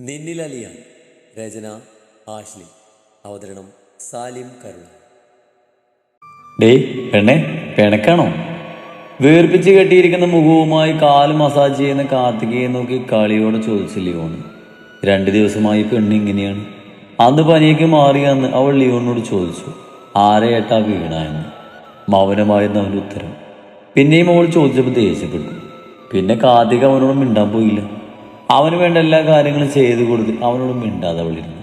നിന്നിലലിയ രചന Ashley അവതരണം സാലിം കരുണ ഡേയ് പെണ്ണെ പെണക്കാണോ? വീർപ്പിച്ച് കെട്ടിയിരിക്കുന്ന മുഖവുമായി കാൽ മസാജ് ചെയ്യുന്ന കാർത്തികയെ നോക്കി കളിയോടെ ചോദിച്ചു ലിയോൺ രണ്ട് ദിവസമായി പെണ്ണ് ഇങ്ങനെയാണ്. അന്ന് പനിയൊക്കെ മാറിയെന്ന് അവൾ ലിയോണിനോട് ചോദിച്ചു ആരെ ഏട്ടാ വീണ എന്ന്? മൗനമായിരുന്നു അവന്റെ ഉത്തരം. പിന്നെയും അവൾ ചോദിച്ചപ്പോൾ ദേഷ്യപ്പെട്ടു. പിന്നെ കാർത്തിക അവനോട് മിണ്ടാൻ പോയില്ല. അവന് വേണ്ട എല്ലാ കാര്യങ്ങളും ചെയ്തു കൊടുത്ത് അവനോട് മിണ്ടാതെ അവളിരുന്നു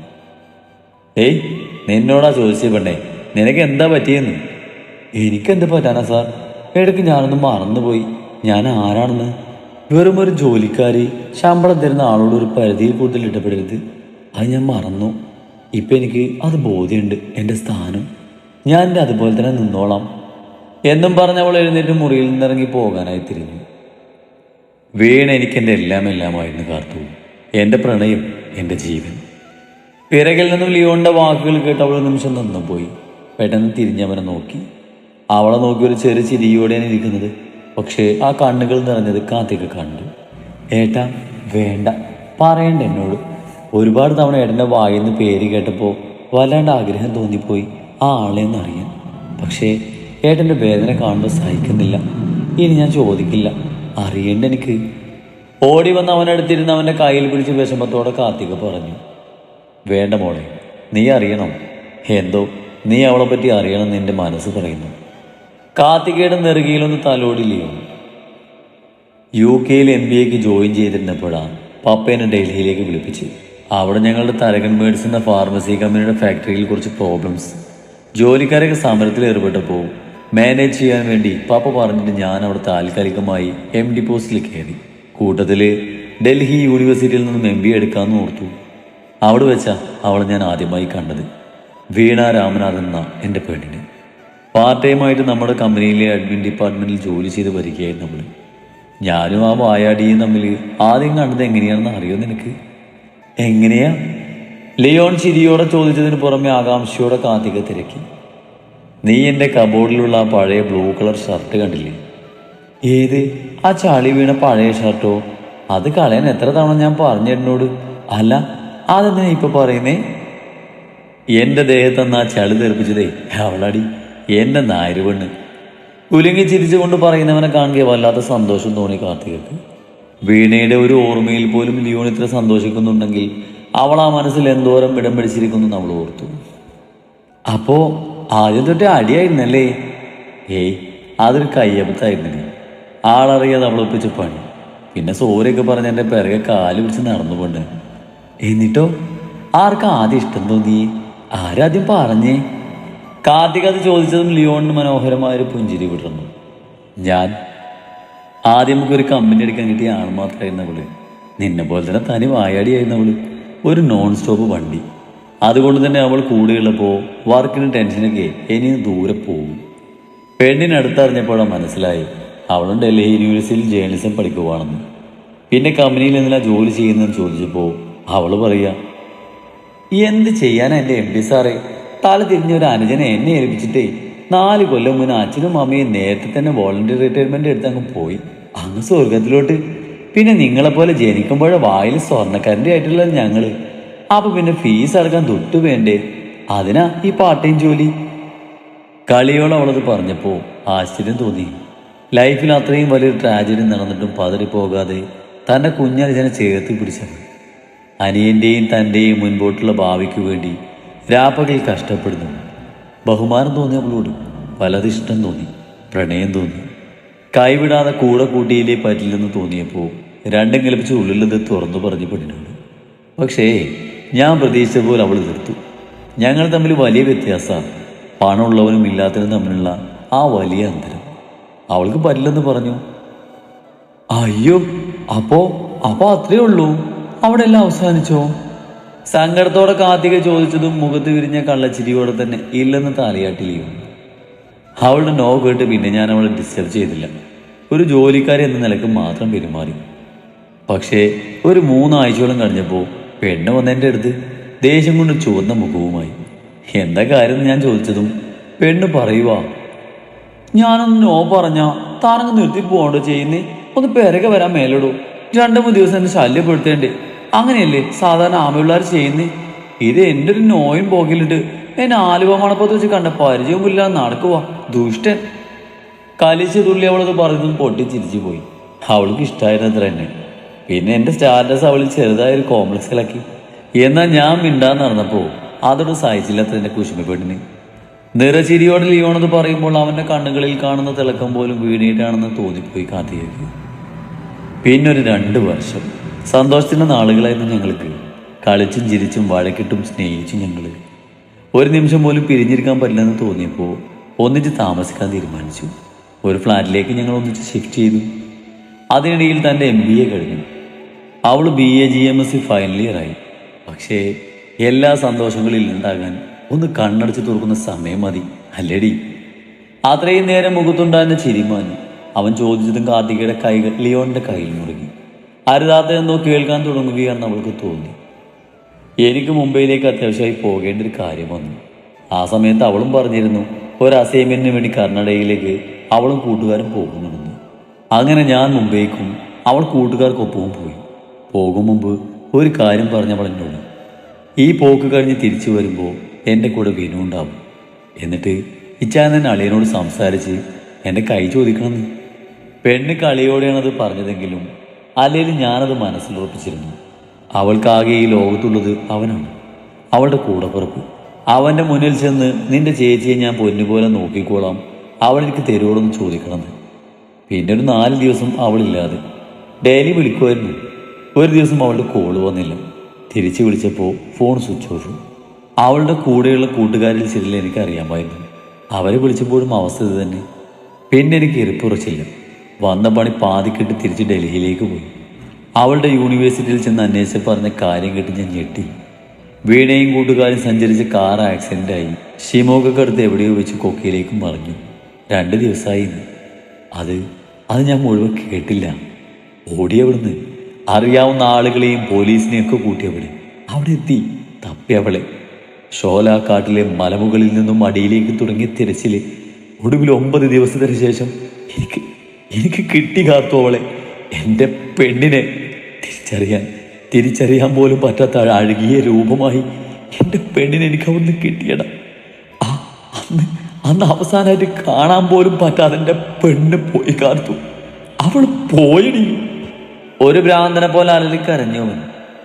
ഏയ് നിന്നോടാ ചോദിച്ചേ പെണ്ണേ നിനക്ക് എന്താ പറ്റിയെന്ന്? എനിക്കെന്ത് പറ്റാനാ സാർ? ഇടയ്ക്ക് ഞാനൊന്ന് മറന്നുപോയി. ഞാൻ ആരാണെന്ന്? വെറും ഒരു ജോലിക്കാരി ശമ്പളം തരുന്ന ആളോട് ഒരു പരിധിയിൽ കൂടുതൽ ഇടപെടരുത്. അത് ഞാൻ മറന്നു. ഇപ്പം എനിക്ക് അത് ബോധ്യമുണ്ട് എന്റെ സ്ഥാനം. ഞാൻ അതുപോലെ തന്നെ നിന്നോളാം. എന്നും പറഞ്ഞ അവൾ എഴുന്നേറ്റ് മുറിയിൽ നിന്നിറങ്ങി പോകാനായി തിരിഞ്ഞു. വീണ എനിക്ക് എന്റെ എല്ലാം എല്ലാമായിരുന്നു കാർത്തു. എന്റെ പ്രണയം എന്റെ ജീവൻ. പിറകിൽ നിന്നും ലിയോണിന്റെ വാക്കുകൾ കേട്ട് അവൾ നിമിഷം നിന്നു പോയി. പെട്ടെന്ന് തിരിഞ്ഞവനെ നോക്കി. അവളെ നോക്കി ഒരു ചെറിയ ചിരിയോടെയാണ് ഇരിക്കുന്നത്. പക്ഷേ ആ കണ്ണുകൾ നിറഞ്ഞത് കാത്തിക്ക് കണ്ടു. ഏട്ടാ വേണ്ട. പറയണ്ട എന്നോട്. ഒരുപാട് തവണ ഏട്ടന്റെ വായിൽ നിന്ന് പേര് കേട്ടപ്പോൾ വല്ലാണ്ട് ആഗ്രഹം തോന്നിപ്പോയി. ആ ആളെ ഒന്ന് അറിയാൻ. പക്ഷേ ഏട്ടന്റെ വേദന കാണുമ്പോൾ സഹിക്കുന്നില്ല. ഇനി ഞാൻ ചോദിക്കില്ല. അറിയേണ്ട എനിക്ക്. ഓടി വന്ന് അവനടുത്തിരുന്ന് അവന്റെ കയ്യിൽ പിടിച്ച് വിഷമത്തോടെ കാർത്തിക പറഞ്ഞു വേണ്ട മോളെ നീ അറിയണം. എന്തോ നീ അവളെ പറ്റി അറിയണം നിന്റെ മനസ്സ് പറയുന്നു. കാർത്തികയുടെ നെറുകയിലൊന്ന് തലോടില്ലയോ? യു കെയിൽ എം ബി എക്ക് ജോയിൻ ചെയ്തിരുന്നപ്പോഴാണ് പപ്പേനെ ഡൽഹിയിലേക്ക് വിളിപ്പിച്ച്. അവിടെ ഞങ്ങളുടെ തരകൻ മേഡ്സ് എന്ന ഫാർമസി കമ്പനിയുടെ ഫാക്ടറിയിൽ കുറച്ച് പ്രോബ്ലംസ്. ജോലിക്കാരൊക്കെ സമരത്തിൽ ഏർപ്പെട്ടപ്പോൾ മാനേജ് ചെയ്യാൻ വേണ്ടി പാപ്പ പറഞ്ഞിട്ട് ഞാൻ അവിടെ താൽക്കാലികമായി എം ഡി പോസ്റ്റിൽ കയറി. കൂട്ടത്തിൽ ഡൽഹി യൂണിവേഴ്സിറ്റിയിൽ നിന്നും എം ബി എടുക്കാമെന്ന് ഓർത്തു. അവിടെ വെച്ചാ അവളെ ഞാൻ ആദ്യമായി കണ്ടത്. വീണ രാമനാഥൻ എന്ന എന്റെ പെണ്ണിന്. പാർട്ട് ടൈമായിട്ട് നമ്മുടെ കമ്പനിയിലെ അഡ്മിൻ ഡിപ്പാർട്ട്മെന്റിൽ ജോലി ചെയ്ത് വരികയായിരുന്നു നമ്മൾ ഞാനും ആ വായാടിയും തമ്മിൽ ആദ്യം കണ്ടത് എങ്ങനെയാണെന്ന് അറിയോ നിനക്ക്? എങ്ങനെയാ? ലിയോൺ ചിരിയോടെ ചോദിച്ചതിന് പുറമെ ആകാംക്ഷയോടെ കാത്തിക തിരക്കി. നീ എന്റെ കബോർഡിലുള്ള ആ പഴയ ബ്ലൂ കളർ ഷർട്ട് കണ്ടില്ലേ? ഏത്? ആ ചളി വീണ പഴയ ഷർട്ടോ? അത് കളയാൻ എത്ര തവണ ഞാൻ പറഞ്ഞു എന്നോട് അല്ല അതെന്താ ഇപ്പൊ പറയുന്നേ? എന്റെ ദേഹത്തെന്ന് ആ ചളി തെറിപ്പിച്ചതേ അവളടി എന്റെ നായര് പെണ്ണ്. കുലുങ്ങി ചിരിച്ചുകൊണ്ട് പറയുന്നവനെ കാണുക വല്ലാത്ത സന്തോഷം തോന്നി കാർത്തികക്ക്. വീണയുടെ ഒരു ഓർമ്മയിൽ പോലും ലിയോൺ ഇത്ര സന്തോഷിക്കുന്നുണ്ടെങ്കിൽ അവൾ ആ മനസ്സിൽ എന്തോരം ഇടം പിടിച്ചിരിക്കുന്നു നമ്മൾ ഓർത്തു. അപ്പോ ആദ്യം തൊട്ടേ അടിയായിരുന്നല്ലേ? ഏയ് അതൊരു കയ്യബത്തായിരുന്നില്ലേ ആളറിയാതെ അവൾ ഒപ്പിച്ച പണി. പിന്നെ സോറിയൊക്കെ പറഞ്ഞ് എന്റെ പിറകെ കാൽ പിടിച്ച് നടന്നു പോണ്ട്. എന്നിട്ടോ ആർക്ക് ആദ്യം ഇഷ്ടം തോന്നി? ആരാദ്യം പറഞ്ഞേ? കാർത്തിക് അത് ചോദിച്ചതും ലിയോണിന് മനോഹരമായൊരു പുഞ്ചിരി വിടർന്നു. ഞാൻ ആദ്യം നമുക്ക് ഒരു കമ്പനി എടുക്കാൻ കിട്ടിയ ആൾ മാത്രമായിരുന്നവൾ നിന്നെ പോലെ തന്നെ തനി വായാടിയായിരുന്നവൾ ഒരു നോൺ സ്റ്റോപ്പ് വണ്ടി. അതുകൊണ്ട് തന്നെ അവൾ കൂടെയുള്ളപ്പോൾ വർക്കിന് ടെൻഷനൊക്കെ ഇനി ദൂരെ പോകും. പെണ്ണിനെ അടുത്തറിഞ്ഞപ്പോഴാണ് മനസ്സിലായി അവളും ഡൽഹി യൂണിവേഴ്സിറ്റിയിൽ ജേർണലിസം പഠിക്കുവാണെന്ന്. പിന്നെ കമ്പനിയിൽ എന്തിനാ ജോലി ചെയ്യുന്നതെന്ന് ചോദിച്ചപ്പോൾ അവൾ പറയുക എന്ത് ചെയ്യാനാ എന്റെ എം പി സാറേ? തല തിരിഞ്ഞ ഒരു അനുജനെ എന്നെ ഏൽപ്പിച്ചിട്ടേ നാല് കൊല്ലം മുന്നേ അച്ഛനും അമ്മയും നേരത്തെ തന്നെ വോളണ്ടിയർ റിട്ടയർമെന്റ് എടുത്ത് അങ്ങ് പോയി. അങ്ങ് സ്വർഗത്തിലോട്ട് പിന്നെ നിങ്ങളെപ്പോലെ ജനിക്കുമ്പോഴേ വായിൽ സ്വർണക്കാരന്റെ ആയിട്ടുള്ള ഞങ്ങൾ. അപ്പൊ പിന്നെ ഫീസ് അടക്കാൻ തൊട്ടു വേണ്ടേ? അതിനാ ഈ പാർട്ട് ടൈം ജോലി. കളിയോളം അവളത് പറഞ്ഞപ്പോൾ ആശ്ചര്യം തോന്നി. ലൈഫിൽ അത്രയും വലിയൊരു ട്രാജഡി നടന്നിട്ടും പതറിപ്പോകാതെ തന്റെ കുഞ്ഞനുജനെ ചേർത്ത് പിടിച്ചത് അനിയന്റെയും തന്റെയും മുൻപോട്ടുള്ള ഭാവിക്ക് വേണ്ടി രാപ്പകൽ കഷ്ടപ്പെടുന്നു. ബഹുമാനം തോന്നി അവളോട്. പലതിഷ്ടം തോന്നി. പ്രണയം തോന്നി. കൈവിടാതെ കൂടെ കൂട്ടിയിലേ പറ്റില്ലെന്ന് തോന്നിയപ്പോൾ രണ്ടും കൽപ്പിച്ച് ഉള്ളിലത് തുറന്നു പറഞ്ഞു പെണ്ണിനോട്. പക്ഷേ ഞാൻ പ്രതീക്ഷിച്ച പോലെ അവൾ എതിർത്തു. ഞങ്ങൾ തമ്മിൽ വലിയ വ്യത്യാസമാണ്. പണമുള്ളവനും ഇല്ലാത്തവനും തമ്മിലുള്ള ആ വലിയ അന്തരം. അവൾക്ക് പറ്റില്ലെന്ന് പറഞ്ഞു. അയ്യോ അപ്പോ അപ്പോ അത്രേ ഉള്ളൂ. അവിടെ എല്ലാം അവസാനിച്ചോ? സങ്കടത്തോടെ കാർത്തിക ചോദിച്ചതും മുഖത്ത് വിരിഞ്ഞ കള്ളച്ചിരിയോടെ തന്നെ ഇല്ലെന്ന് തലയാട്ടിലിയോ അവളുടെ നോ കേട്ട് പിന്നെ ഞാൻ അവളെ ഡിസ്റ്റർബ് ചെയ്തില്ല. ഒരു ജോലിക്കാരി എന്ന നിലയ്ക്ക് മാത്രം പെരുമാറി. പക്ഷേ ഒരു മൂന്നാഴ്ചയോളം കഴിഞ്ഞപ്പോൾ പെണ്ണ് വന്നതിന്റെ അടുത്ത് ദേഷ്യം കൊണ്ട് ചുവന്ന മുഖവുമായി. എന്താ കാര്യം ഞാൻ ചോദിച്ചതും പെണ്ണ് പറയുവാ ഞാനൊന്ന് നോ പറഞ്ഞ താനങ്ങ് നിർത്തി പോകണ്ടോ ചെയ്യുന്നേ. ഒന്ന് പിറകെ വരാൻ മേലിടൂ. രണ്ടു മൂന്ന് ദിവസം എന്നെ ശല്യപ്പെടുത്തേണ്ടേ. അങ്ങനെയല്ലേ സാധാരണ ആമപിള്ളേർ ചെയ്യുന്നേ? ഇത് എന്റെ ഒരു നോയും പോകിലിട്ട് എന്നെ ആലുവ മണപ്പത്ത് വെച്ച് കണ്ട പരിചയവുമില്ലാതെ നടക്കുക ദുഷ്ടൻ. കലിച്ച തുള്ളി അവളത് പറഞ്ഞതും പൊട്ടി ചിരിച്ചു പോയി അവൾക്ക് ഇഷ്ടമായിരുന്നത്ര എന്നെ. പിന്നെ എന്റെ സ്റ്റാറ്റസ് അവൾ ചെറുതായൊരു കോംപ്ലക്സിലാക്കി എന്നാൽ ഞാൻ മിണ്ടാന്ന് നടന്നപ്പോൾ അതോട് സഹിച്ചില്ലാത്ത എന്റെ കുശുമപ്പെട്ടിന് നിറചിരിയോടെ ലിയോണത് പറയുമ്പോൾ അവന്റെ കണ്ണുകളിൽ കാണുന്ന തിളക്കം പോലും വീണിട്ടാണെന്ന് തോന്നിപ്പോയി കാത്തിയേക്ക് പിന്നൊരു രണ്ട് വർഷം. സന്തോഷത്തിന്റെ നാളുകളായിരുന്നു ഞങ്ങൾക്ക്. കളിച്ചും ചിരിച്ചും വഴക്കിട്ടും സ്നേഹിച്ചും ഞങ്ങൾ ഒരു നിമിഷം പോലും പിരിഞ്ഞിരിക്കാൻ പറ്റില്ലെന്ന് തോന്നിയപ്പോൾ ഒന്നിച്ച് താമസിക്കാൻ തീരുമാനിച്ചു. ഒരു ഫ്ലാറ്റിലേക്ക് ഞങ്ങൾ ഒന്നിച്ച് ഷിഫ്റ്റ് ചെയ്തു. അതിനിടയിൽ തന്റെ എം ബി എ കഴിഞ്ഞു. അവൾ B A G M S final ഇയറായി പക്ഷേ എല്ലാ സന്തോഷങ്ങളിൽ ഉണ്ടാകാൻ ഒന്ന് കണ്ണടച്ച് തുറക്കുന്ന സമയം മതി അല്ലേടി? അത്രയും നേരം മുഖത്തുണ്ടായിരുന്ന ചിരിമാനി അവൻ ചോദിച്ചതും കാർത്തികയുടെ കൈകൾ ലിയോണിന്റെ കയ്യിൽ മുറുകി. അരുതാത്ത എന്തോ കേൾക്കാൻ തുടങ്ങുകയാണെന്ന് അവൾക്ക് തോന്നി. എനിക്ക് മുംബൈയിലേക്ക് അത്യാവശ്യമായി പോകേണ്ട ഒരു കാര്യം വന്നു. ആ സമയത്ത് അവളും പറഞ്ഞിരുന്നു ഒരു അസൈൻമെന്റിന് വേണ്ടി കർണാടകയിലേക്ക് അവളും കൂട്ടുകാരും പോകുന്നുണ്ടെന്ന്. അങ്ങനെ ഞാൻ മുംബൈക്കും അവൾ കൂട്ടുകാർക്കൊപ്പവും പോയി. പോകും മുമ്പ് ഒരു കാര്യം പറഞ്ഞവൾ എന്നോട് ഈ പോക്ക് കഴിഞ്ഞ് തിരിച്ചു വരുമ്പോൾ എന്റെ കൂടെ വിനു ഉണ്ടാവും. എന്നിട്ട് ഇച്ചാൻ തന്നെ അളിയനോട് സംസാരിച്ച് എന്റെ കൈ ചോദിക്കണമെന്ന് പെണ്ണ് കളിയോടെയാണത് പറഞ്ഞതെങ്കിലും അല്ലെങ്കിൽ ഞാനത് മനസ്സിലുറപ്പിച്ചിരുന്നു. അവൾക്കാകെ ഈ ലോകത്തുള്ളത് അവനാണ് അവളുടെ കൂടപ്പുറപ്പ്. അവന്റെ മുന്നിൽ ചെന്ന് നിന്റെ ചേച്ചിയെ ഞാൻ പൊന്നുപോലെ നോക്കിക്കോളാം അവൾ എനിക്ക് തരുവോടൊന്ന് ചോദിക്കണമെന്ന്. പിന്നെ ഒരു നാല് ദിവസം അവളില്ലാതെ ഡെയിലി വിളിക്കുമായിരുന്നു ഒരു ദിവസം അവളുടെ കോൾ വന്നില്ല. തിരിച്ചു വിളിച്ചപ്പോൾ ഫോൺ സ്വിച്ച് ഓഫ് അവളുടെ കൂടെയുള്ള കൂട്ടുകാരിൽ ചിലർ എനിക്ക് അറിയാമായിരുന്നു അവരെ വിളിച്ചപ്പോഴും അവസ്ഥ ഇത് തന്നെ. പിന്നെ എനിക്ക് ഇരിപ്പുറച്ചില്ല വന്ന പണി പാതിക്കെട്ട് തിരിച്ച് ഡൽഹിയിലേക്ക് പോയി. അവളുടെ യൂണിവേഴ്സിറ്റിയിൽ ചെന്ന് അന്വേഷിച്ച് പറഞ്ഞ കാര്യം കേട്ട് ഞാൻ ഞെട്ടി. വീണയും കൂട്ടുകാരും സഞ്ചരിച്ച് കാർ ആക്സിഡന്റായി ഷിമോഗക്കടുത്ത് എവിടെയോ വെച്ച് കൊക്കയിലേക്കും മറിഞ്ഞു. രണ്ട് ദിവസമായി അത് അത് ഞാൻ മുഴുവൻ കേട്ടില്ല. ഓടിയവിടുന്ന് അറിയാവുന്ന ആളുകളെയും പോലീസിനെയൊക്കെ കൂട്ടിയവിടെ അവിടെ എത്തി തപ്പിയവളെ. ഷോലാക്കാട്ടിലെ മലമുകളിൽ നിന്നും അടിയിലേക്ക് തുടങ്ങിയ തിരച്ചിൽ. ഒടുവിൽ ഒമ്പത് ദിവസത്തിന് ശേഷം എനിക്ക് എനിക്ക് കിട്ടി കാത്തു അവളെ. എന്റെ പെണ്ണിനെ തിരിച്ചറിയാൻ തിരിച്ചറിയാൻ പോലും പറ്റാത്ത അഴുകിയ രൂപമായി എന്റെ പെണ്ണിനെ എനിക്ക് അവിടുന്ന് കിട്ടിയട. ആ അന്ന് അന്ന് അവസാനമായിട്ട് കാണാൻ പോലും പറ്റാതെ എന്റെ പെണ്ണ് പോയി കാത്തു. അവൾ പോയടി. ഒരു ഭ്രാന്തനെ പോലെ അലറി കരഞ്ഞവൻ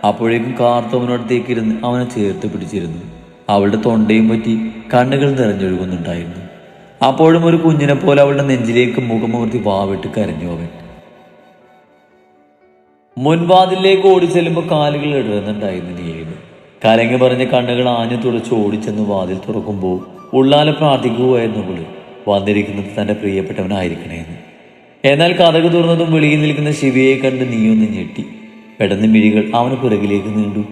അപ്പോഴേക്കും കാർത്തവനടുത്തേക്ക് ഇരുന്ന് അവനെ ചേർത്ത് പിടിച്ചിരുന്നു. അവളുടെ തൊണ്ടയും പറ്റി കണ്ണുകൾ നിറഞ്ഞൊഴുകുന്നുണ്ടായിരുന്നു. അപ്പോഴും ഒരു കുഞ്ഞിനെ പോലെ അവളുടെ നെഞ്ചിലേക്ക് മുഖമൂർത്തി വാവിട്ട് കരഞ്ഞു അവൻ. മുൻവാതിലേക്ക് ഓടി ചെല്ലുമ്പോൾ കാലുകൾ ഇടുന്നുണ്ടായിരുന്നു നീട് കലങ്ങി പറഞ്ഞ കണ്ണുകൾ ആഞ്ഞു തുടച്ച് ഓടിച്ചെന്ന് വാതിൽ തുറക്കുമ്പോൾ ഉള്ളാലെ പ്രാർത്ഥിക്കുകയായിരുന്നു അവൾ. വന്നിരിക്കുന്നത് തന്റെ പ്രിയപ്പെട്ടവനായിരിക്കണേന്ന്. എന്നാൽ കഥക് തുറന്നതും വെളിയിൽ നിൽക്കുന്ന ശിവയെ കണ്ട് നീയൊന്ന് ഞെട്ടി. പെട്ടെന്ന് മിഴികൾ അവന് പിറകിലേക്ക് നീണ്ടു.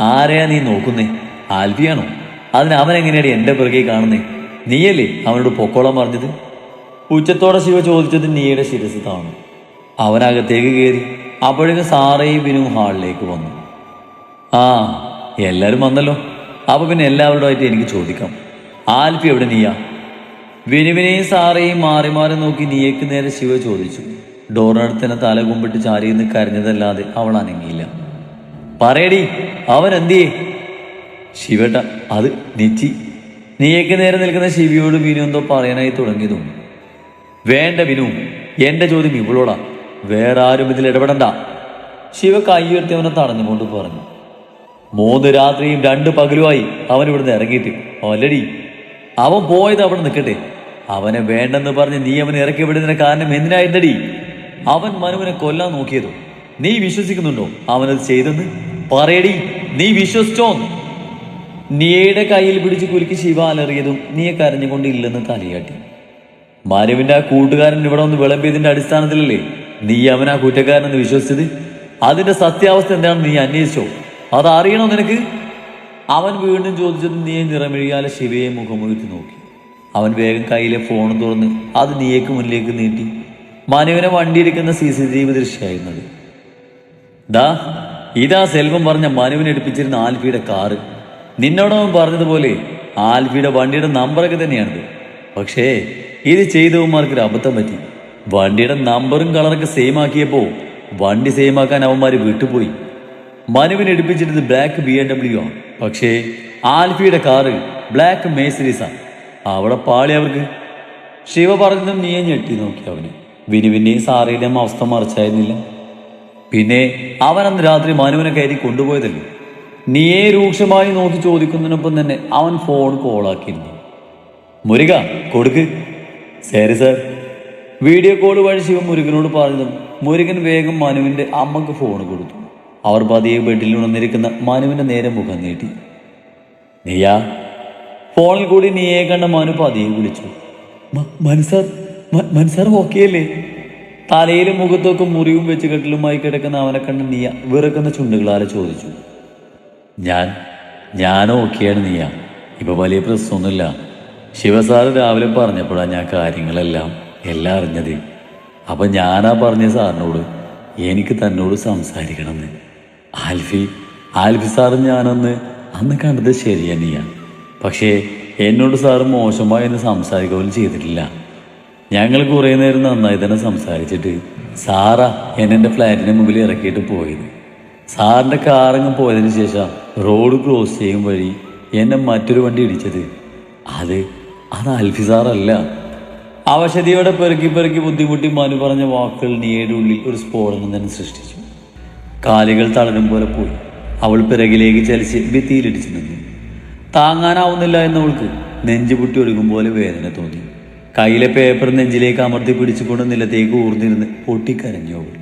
ആരെയാ നീ നോക്കുന്നേ? ആൽവിയാണോ അതിന് അവൻ എങ്ങനെയാണ് എന്റെ പിറകെ കാണുന്നേ? നീയല്ലേ അവനോട് പൊക്കോളം പറഞ്ഞത്? ഉച്ചത്തോടെ ശിവ ചോദിച്ചത് നീയുടെ ശിരസ് താണു അവനകത്തേക്ക് കയറി അപ്പോഴേക്കും സാറയും വിനും ഹാളിലേക്ക് വന്നു. ആ എല്ലാവരും വന്നല്ലോ. അപ്പൊ പിന്നെ എല്ലാവരോടായിട്ട് എനിക്ക് ചോദിക്കാം. ആൽഫി എവിടെ നീയാ? വിനുവിനെയും സാറേയും മാറി മാറി നോക്കി നീയക്ക് നേരെ ശിവ ചോദിച്ചു. ഡോറിനടുത്ത് തന്നെ തല കുമ്പിട്ട് ചാരിയെന്ന് കരഞ്ഞതല്ലാതെ അവൾ അനങ്ങിയില്ല. പറയടി അവൻ എന്തിയേ ശിവട്ട അത് നിച്ചി നീയക്ക് നേരെ നിൽക്കുന്ന ശിവിയോട് വിനു എന്തോ പറയാനായി തുടങ്ങിയതും വേണ്ട വിനു എന്റെ ചോദ്യം ഇവളോടാ. വേറെ ആരും ഇതിൽ ഇടപെടണ്ട. ശിവ കൈയുയർത്തി അവനെ തടഞ്ഞുകൊണ്ട് പറഞ്ഞു. മൂന്ന് രാത്രിയും രണ്ട് പകലുമായി അവൻ ഇവിടുന്ന് ഇറങ്ങിയിട്ട്. ഓലടി അവൻ പോയത് അവിടെ നിൽക്കട്ടെ. അവനെ വേണ്ടെന്ന് പറഞ്ഞ് നീ അവനെ ഇറക്കി വിടുന്നതിന് കാരണം എന്തിനായിരുന്നടി? അവൻ മനുവിനെ കൊല്ലാൻ നോക്കിയതോ. നീ വിശ്വസിക്കുന്നുണ്ടോ? അവനത് ചെയ്തെന്ന്? പറയടി നീ വിശ്വസിച്ചോ? നീയുടെ കയ്യിൽ പിടിച്ച് കുലുക്കി ശിവ അലറിയതും നീയെ കരഞ്ഞുകൊണ്ട് ഇല്ലെന്ന് തലയാട്ടി മനുവിന്റെ ആ കൂട്ടുകാരൻ ഇവിടെ ഒന്ന് വിളമ്പിയതിന്റെ അടിസ്ഥാനത്തിലല്ലേ നീ അവൻ ആ കുറ്റക്കാരനെന്ന് വിശ്വസിച്ചത്? അതിന്റെ സത്യാവസ്ഥ എന്താണെന്ന് നീ അന്വേഷിച്ചോ? അതറിയണോ നിനക്ക്? അവൻ വീണ്ടും ചോദിച്ചത് നീ നിറമിഴിയാലെ ശിവയെ മുഖമുയർത്തി നോക്കി. അവൻ വേഗം കയ്യിലെ ഫോൺ തുറന്ന് അത് നീയേക്ക് മുന്നിലേക്ക് നീട്ടി. മനുവിനെ വണ്ടിയിരിക്കുന്ന സി സി ടി വി ദൃശ്യമായിരുന്നത് ദാ ഇതാ സെൽവം പറഞ്ഞ മനുവിനെ എടുപ്പിച്ചിരുന്ന ആൽഫിയുടെ കാറ്. നിന്നോട് അവൻ പറഞ്ഞതുപോലെ ആൽഫിയുടെ വണ്ടിയുടെ നമ്പറൊക്കെ തന്നെയാണിത്. പക്ഷേ ഇത് ചെയ്തവന്മാർക്ക് ഒരു അബദ്ധം പറ്റി. വണ്ടിയുടെ നമ്പറും കളറൊക്കെ സെയിം ആക്കിയപ്പോൾ വണ്ടി സെയിം ആക്കാൻ അവന്മാർ വിട്ടുപോയി. മനുവിനെ എടുപ്പിച്ചിരുന്നത് ബ്ലാക്ക് ബി എം ഡബ്ല്യു ആണ്. പക്ഷേ ആൽഫിയുടെ കാറ് ബ്ലാക്ക് മേസരീസാണ് അവിടെ പാളി അവർക്ക്. ശിവ പറഞ്ഞതും നീയെ ഞെട്ടി നോക്കി അവന്. വിനുവിന്റെയും സാറയുടെയും അവസ്ഥ മറിച്ചായിരുന്നില്ല. പിന്നെ അവൻ അന്ന് രാത്രി മനുവിനെ കയറി കൊണ്ടുപോയതല്ലേ? നീയെ രൂക്ഷമായി നോക്കി ചോദിക്കുന്നതിനൊപ്പം തന്നെ അവൻ ഫോൺ കോളാക്കിയിരുന്നു. മുരുക കൊടുക്ക്. ശരി സാർ. വീഡിയോ കോൾ വഴി ശിവൻ മുരുകനോട് പറഞ്ഞതും മുരുകൻ വേഗം മനുവിന്റെ അമ്മയ്ക്ക് ഫോൺ കൊടുത്തു. അവർ പതിയെ ബെഡിൽ ഉണർന്നിരിക്കുന്ന മനുവിന്റെ നേരെ മുഖം നീട്ടി. നീയാ ഫോണിൽ കൂടി നീയെ കണ്ട മനു പതിയെ വിളിച്ചു. മനസാർ ഓക്കെയല്ലേ? തലയിലും മുഖത്തൊക്കെ മുറിവും വെച്ച് കെട്ടിലുമായി കിടക്കുന്ന അവനെ കണ്ട് നീയ വിറക്കുന്ന ചുണ്ടുകളാലെ ചോദിച്ചു. ഞാൻ ഞാനോ ഓക്കെയാണ് നീയ. ഇപ്പൊ വലിയ പ്രശ്നമൊന്നുമില്ല. ശിവസാറ് രാവിലെ പറഞ്ഞപ്പോഴാണ് ഞാൻ കാര്യങ്ങളെല്ലാം എല്ലാം അറിഞ്ഞത്. അപ്പൊ ഞാനാ പറഞ്ഞ സാറിനോട്. എനിക്ക് തന്നോട് സംസാരിക്കണമെന്ന്. ആൽഫി ആൽഫി സാറ് ഞാനന്ന് അന്ന് കണ്ടത് നീയ പക്ഷേ എന്നോട് സാറ് മോശമായി എന്ന് സംസാരിക്കുക പോലും ചെയ്തിട്ടില്ല. ഞങ്ങൾ കുറേ നേരം നന്നായി തന്നെ സംസാരിച്ചിട്ട് സാറാ എന്നെ എന്റെ ഫ്ലാറ്റിന് മുമ്പിൽ ഇറക്കിയിട്ട് പോയത്. സാറിന്റെ കാറങ്ങ് പോയതിന് ശേഷം റോഡ് ക്രോസ് ചെയ്യും വഴി എന്നെ മറ്റൊരു വണ്ടി ഇടിച്ചത്. അത് അത് അൽഫി സാറല്ല. അവശതിയോടെ പെറുക്കി പെറുക്കി ബുദ്ധിമുട്ടി മനു പറഞ്ഞ വാക്കുകൾ നീയുടെ ഉള്ളിൽ ഒരു സ്ഫോടനം തന്നെ സൃഷ്ടിച്ചു. കാലുകൾ തളരും പോലെ പോയി. അവൾ പിറകിലേക്ക് ചലിച്ച് ഭിത്തിയിലിടിച്ചു നിന്നു. താങ്ങാനാവുന്നില്ല എന്നവൾക്ക് നെഞ്ചു പൊട്ടി ഒഴുകും പോലെ വേദന തോന്നി. കയ്യിലെ പേപ്പർ നെഞ്ചിലേക്ക് അമർത്തി പിടിച്ചുകൊണ്ട് നിലത്തേക്ക് ഊർന്നിരുന്ന് പൊട്ടിക്കരഞ്ഞു അവൾ.